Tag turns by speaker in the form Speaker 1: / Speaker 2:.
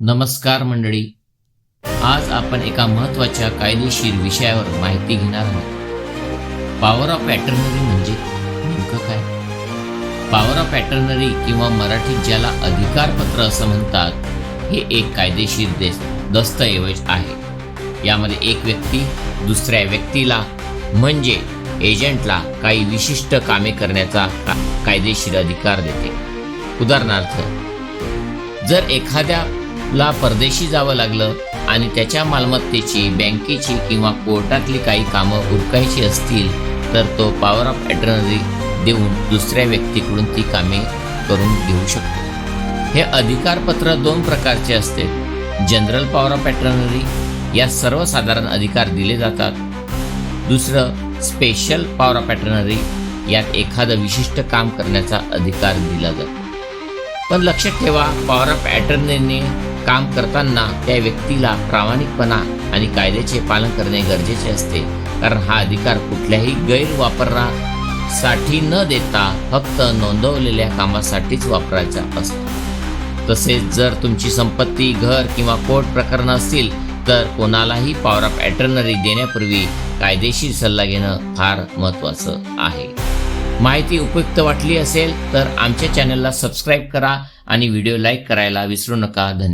Speaker 1: नमस्कार मंडळी. आज आपण एका महत्त्वाच्या कायदेशीर विषयावर माहिती घेणार आहोत. पॉवर ऑफ पॅटर्नरी म्हणजे नेमकं काय? पॉवर ऑफ पॅटर्नरी किंवा मराठीत ज्याला अधिकारपत्र असं म्हणतात हे एक कायदेशीर देश दस्तऐवज आहे. यामध्ये एक व्यक्ती दुसऱ्या व्यक्तीला म्हणजे एजंटला काही विशिष्ट कामे करण्याचा का- कायदेशीर अधिकार देते. उदाहरणार्थ जर एखाद्या ला परदेशी जावं लागलं आणि त्याच्या मालमत्तेची बँकेची किंवा कोर्टातली काही कामं उरकायची असतील तर तो पॉवर ऑफ ॲटर्नरी देऊन दुसऱ्या व्यक्तीकडून ती कामे करून घेऊ शकतो. हे अधिकारपत्र दोन प्रकारचे असते. जनरल पॉवर ऑफ अटर्नरी या सर्वसाधारण अधिकार दिले जातात. दुसरं स्पेशल पॉवर ऑफ अटर्नरी यात एखादं विशिष्ट काम करण्याचा अधिकार दिला जातो. पण लक्षात ठेवा पॉवर ऑफ अटर्नीने काम करताना त्या व्यक्तीला प्रामाणिकपणा आणि कायद्याचे पालन करणे गरजेचे असते. कारण हा अधिकार कुठल्याही गैरवापरासाठी न देता फक्त नोंदवलेल्या कामासाठीच वापरायचा असतो. तसेच जर तुमची संपत्ती घर किंवा कोर्ट प्रकरण असतील तर कोणालाही पॉवर ऑफ ॲटर्नरी देण्यापूर्वी कायदेशीर सल्ला घेणं फार महत्त्वाचं आहे. माहिती उपयुक्त वाटली असेल तर आमच्या चॅनलला सबस्क्राईब करा आणि व्हिडिओ लाईक करायला विसरू नका. धन्यवाद.